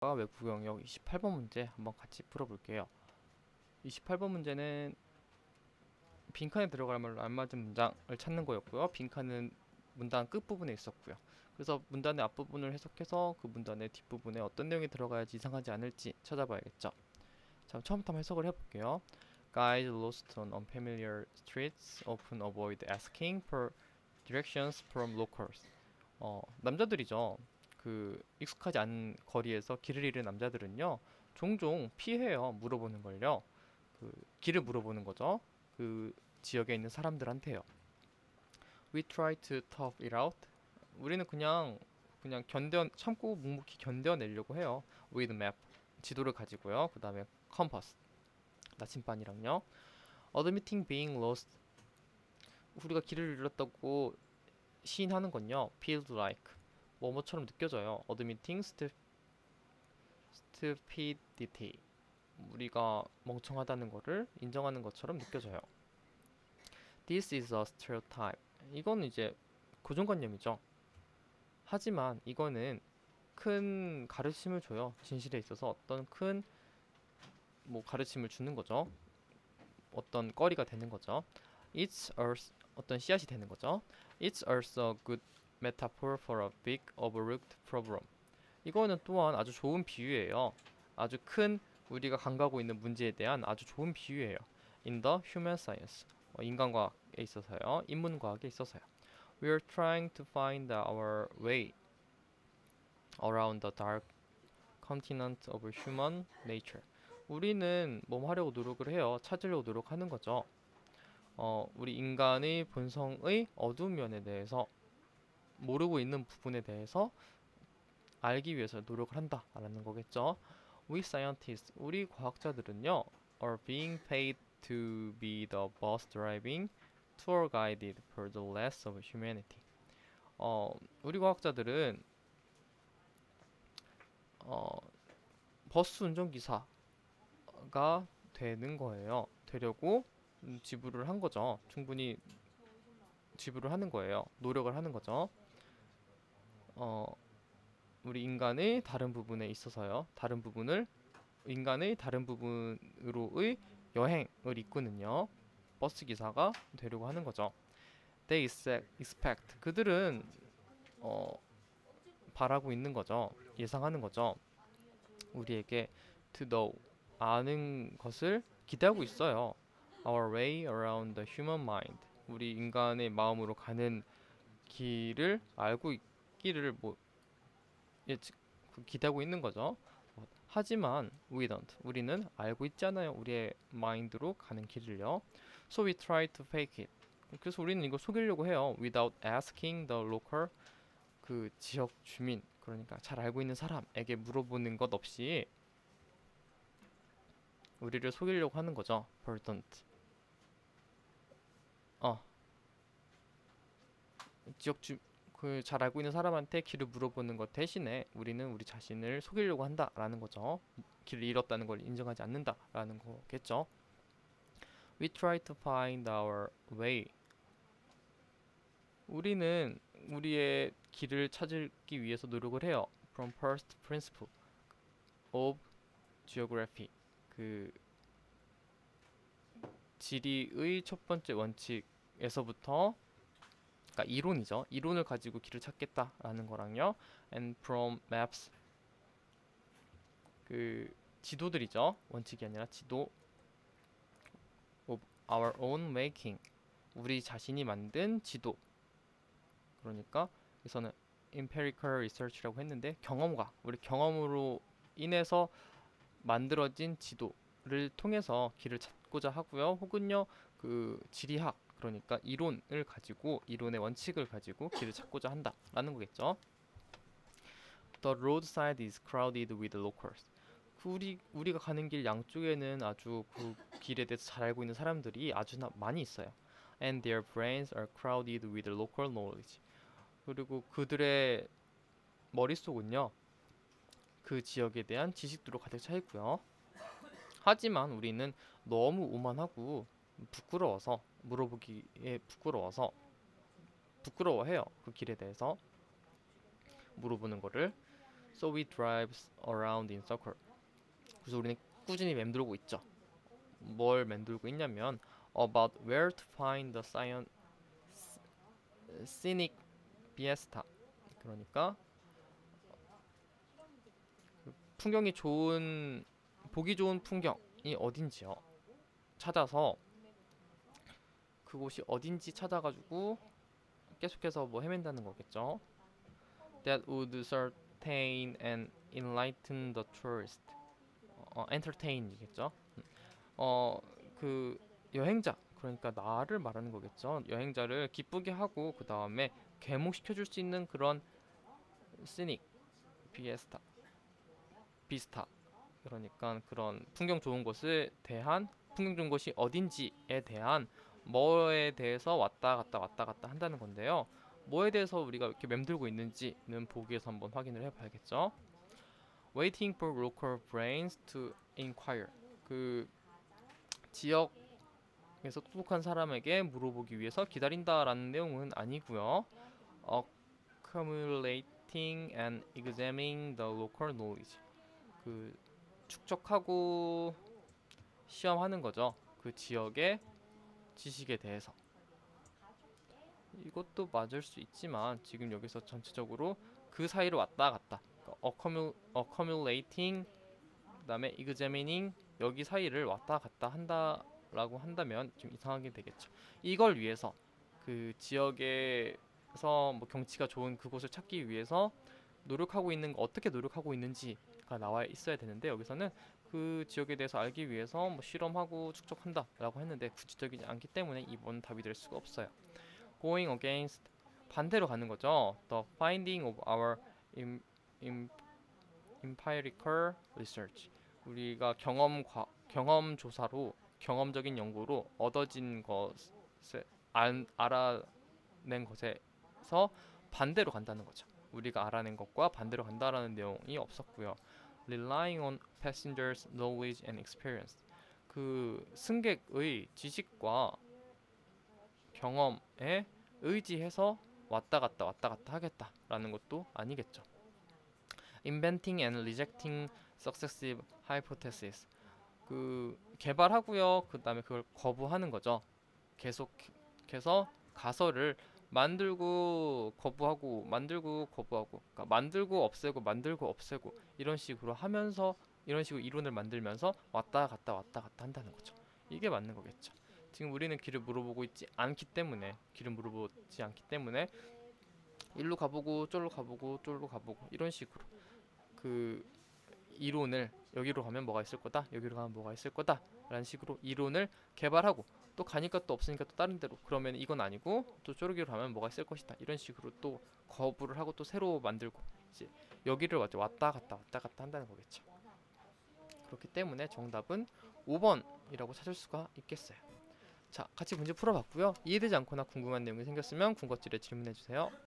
외국 영역 28번 문제 한번 같이 풀어볼게요. 28번 문제는 빈칸에 들어갈 말로 알맞은 문장을 찾는 거였고요. 빈칸은 문단 끝부분에 있었고요. 그래서 문단의 앞부분을 해석해서 그 문단의 뒷부분에 어떤 내용이 들어가야지 이상하지 않을지 찾아봐야겠죠. 자, 처음부터 해석을 해볼게요. Guys lost on unfamiliar streets often avoid asking for directions from locals. 어, 남자들이죠. 그 익숙하지 않은 거리에서 길을 잃은 남자들은요 종종 피해요 물어보는 걸요. 그 길을 물어보는 거죠. 그 지역에 있는 사람들한테요. We try to tough it out. 우리는 그냥 그냥 견뎌 참고 묵묵히 견뎌내려고 해요. With map. 지도를 가지고요. 그 다음에 compass. 나침반이랑요. Admitting being lost. 우리가 길을 잃었다고 시인하는 건요. Feels like 뭐뭐처럼 느껴져요. admitting stu- stupidity. 우리가 멍청하다는 거를 인정하는 것처럼 느껴져요. This is a stereotype. 이건 이제 고정관념이죠. 하지만 이거는 큰 가르침을 줘요. 진실에 있어서 어떤 큰 뭐 가르침을 주는 거죠. 어떤 거리가 되는 거죠. It's also 어떤 씨앗이 되는 거죠. It's also a good metaphor for a big overlooked problem. 이거는 또한 아주 좋은 비유예요. 아주 큰 우리가 간과하고 있는 문제에 대한 아주 좋은 비유예요. In the human science. 어, 인간과학에 있어서요. 인문과학에 있어서요. We are trying to find our way around the dark continent of human nature. 우리는 뭐 하려고 노력을 해요. 찾으려고 노력하는 거죠. 어, 우리 인간의 본성의 어두운 면에 대해서 모르고 있는 부분에 대해서 알기 위해서 노력을 한다라는 거겠죠. We scientists, 우리 과학자들은요, are being paid to be the bus driving tour guided for the less of humanity. 어, 우리 과학자들은 어, 버스 운전기사가 되는 거예요. 되려고 음, 지불을 한 거죠. 충분히 지불을 하는 거예요. 노력을 하는 거죠. 어, 우리 인간의 다른 부분에 있어서요. 다른 부분을 인간의 다른 부분으로의 여행을 이끄는요. 버스 기사가 되려고 하는 거죠. They expect- 그들은 어, 바라고 있는 거죠. 예상하는 거죠. 우리에게 to know 아는 것을 기대하고 있어요. Our way around the human mind. 우리 인간의 마음으로 가는 길을 알고 있 기를 뭐 예측 그 기대하고 있는 거죠. 어, 하지만 we don't. 우리는 알고 있잖아요. 우리의 마인드로 가는 길을요. So we try to fake it. 그래서 우리는 이거 속이려고 해요. Without asking the local 그 지역 주민 그러니까 잘 알고 있는 사람에게 물어보는 것 없이 우리를 속이려고 하는 거죠. Verdant. 어. 지역 주 그 잘 알고 있는 사람한테 길을 물어보는 것 대신에 우리는 우리 자신을 속이려고 한다라는 거죠. 길을 잃었다는 걸 인정하지 않는다라는 거겠죠. We try to find our way. 우리는 우리의 길을 찾기 위해서 노력을 해요. From first principle of geography. 그 지리의 첫 번째 원칙에서부터 그러니까 이론이죠. 이론을 가지고 길을 찾겠다라는 거랑요. And from maps 그 지도들이죠. 원칙이 아니라 지도 of our own making 우리 자신이 만든 지도 그러니까 여기서는 empirical research라고 했는데 경험과 우리 경험으로 인해서 만들어진 지도를 통해서 길을 찾고자 하고요. 혹은요 그 지리학 그러니까 이론을 가지고 이론의 원칙을 가지고 길을 찾고자 한다라는 거겠죠. The roadside is crowded with locals. 그 우리 우리가 가는 길 양쪽에는 아주 그 길에 대해서 잘 알고 있는 사람들이 아주 나- 많이 있어요. And their brains are crowded with local knowledge. 그리고 그들의 머릿속은요. 그 지역에 대한 지식들로 가득 차 있고요. 하지만 우리는 너무 오만하고 부끄러워서 물어보기에 부끄러워서 부끄러워해요. 그 길에 대해서 물어보는 거를. So we drives around in circle. 그래서 우리는 꾸준히 맴돌고 있죠. 뭘 맴돌고 있냐면 about where to find the science scenic fiesta. 그러니까 그 풍경이 좋은 보기 좋은 풍경이 어딘지요. 찾아서 그곳이 어딘지 찾아가지고 계속해서 뭐 헤맨다는 거겠죠. That would entertain and enlighten the tourist. 어, entertain이겠죠. 어, 그 여행자 그러니까 나를 말하는 거겠죠. 여행자를 기쁘게 하고 그 다음에 개목시켜 줄 수 있는 그런 시닉 비에스타 비스타 그러니까 그런 풍경 좋은 곳에 대한 풍경 좋은 곳이 어딘지에 대한 뭐에 대해서 왔다 갔다 왔다 갔다 한다는 건데요. 뭐에 대해서 우리가 이렇게 맴돌고 있는지는 보기에서 한번 확인을 해봐야겠죠. Waiting for local brains to inquire. 그 지역에서 똑똑한 사람에게 물어보기 위해서 기다린다라는 내용은 아니고요. Accumulating and examining the local knowledge. 그 축적하고 시험하는 거죠. 그 지역의 지식에 대해서. 이것도 맞을 수 있지만 지금 여기서 전체적으로 그 사이를 왔다 갔다 그러니까 accumu- accumulating 그다음에 examining 여기 사이를 왔다 갔다 한다라고 한다면 좀 이상하게 되겠죠. 이걸 위해서 그 지역에서 뭐 경치가 좋은 그곳을 찾기 위해서 노력하고 있는 거 어떻게 노력하고 있는지가 나와 있어야 되는데 여기서는 그 지역에 대해서 알기 위해서 뭐 실험하고 축적한다 라고 했는데 구체적이지 않기 때문에 이번 답이 될 수가 없어요. going against 반대로 가는 거죠. The finding of our em, em, empirical research. 우리가 경험 과, 경험 조사로 경험적인 연구로 얻어진 것을 안, 알아낸 것에서 반대로 간다는 거죠. 우리가 알아낸 것과 반대로 간다라는 내용이 없었고요. Relying on passengers' knowledge and experience. 그 승객의 지식과 경험에 의지해서 왔다 갔다 왔다 갔다 하겠다라는 것도 아니겠죠. Inventing and rejecting successive hypotheses. 그 개발하고요. 그 다음에 그걸 거부하는 거죠. 계속해서 가설을 만들고 거부하고 만들고 거부하고 그러니까 만들고 없애고 만들고 없애고 이런 식으로 하면서 이런 식으로 이론을 만들면서 왔다 갔다 왔다 갔다 한다는 거죠. 이게 맞는 거겠죠. 지금 우리는 길을 물어보고 있지 않기 때문에 길을 물어보지 않기 때문에 일로 가보고 쫄로 가보고 쫄로 가보고 이런 식으로 그 이론을 여기로 가면 뭐가 있을 거다 여기로 가면 뭐가 있을 거다 라는 식으로 이론을 개발하고 또 가니까 또 없으니까 또 다른 데로 그러면 이건 아니고 또 저기로 가면 뭐가 있을 것이다 이런 식으로 또 거부를 하고 또 새로 만들고 이제 여기를 왔다 갔다 왔다 갔다 한다는 거겠죠. 그렇기 때문에 정답은 5번이라고 찾을 수가 있겠어요. 자 같이 문제 풀어봤고요. 이해되지 않거나 궁금한 내용이 생겼으면 궁금질에 질문해 주세요